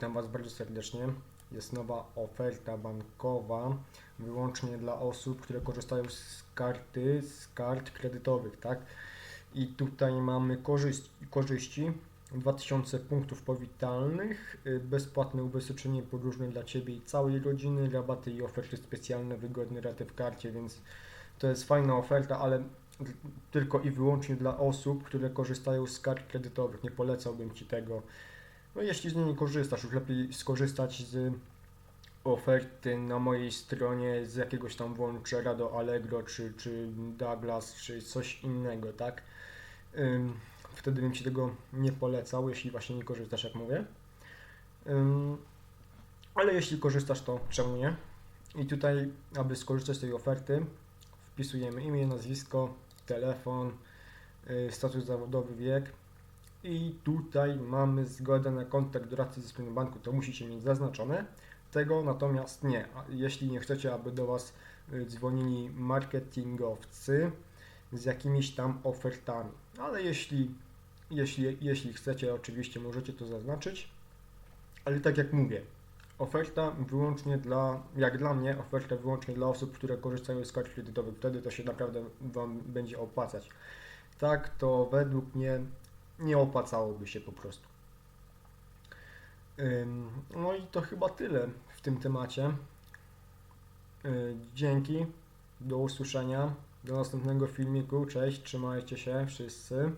Witam Was bardzo serdecznie. Jest nowa oferta bankowa wyłącznie dla osób, które korzystają z karty, z kart kredytowych, tak? I tutaj mamy korzyść, korzyści 2000 punktów powitalnych, y, bezpłatne ubezpieczenie podróżne dla Ciebie i całej rodziny, rabaty i oferty specjalne, wygodne raty w karcie, więc to jest fajna oferta, ale tylko i wyłącznie dla osób, które korzystają z kart kredytowych. Nie polecałbym Ci tego. No jeśli z niej nie korzystasz, już lepiej skorzystać z oferty na mojej stronie z jakiegoś tam vouchera do Allegro, czy, czy Douglas, czy coś innego, tak? Wtedy bym Ci tego nie polecał, jeśli właśnie nie korzystasz, jak mówię. Ale jeśli korzystasz, to czemu nie? I tutaj, aby skorzystać z tej oferty, wpisujemy imię, nazwisko, telefon, y, status zawodowy, wiek, i tutaj mamy zgodę na kontakt doradcy ze strony banku, to musicie mieć zaznaczone. Tego natomiast nie. Jeśli nie chcecie, aby do Was y, dzwonili marketingowcy z jakimiś tam ofertami. Ale jeśli, jeśli, jeśli chcecie, oczywiście możecie to zaznaczyć. Ale tak jak mówię, oferta wyłącznie dla, jak dla mnie, oferta wyłącznie dla osób, które korzystają z kart kredytowych. Wtedy to się naprawdę Wam będzie opłacać. Tak, to według mnie nie opłacałoby się po prostu. No i to chyba tyle w tym temacie. Yy, Dzięki, do usłyszenia, do następnego filmiku. Cześć, trzymajcie się wszyscy.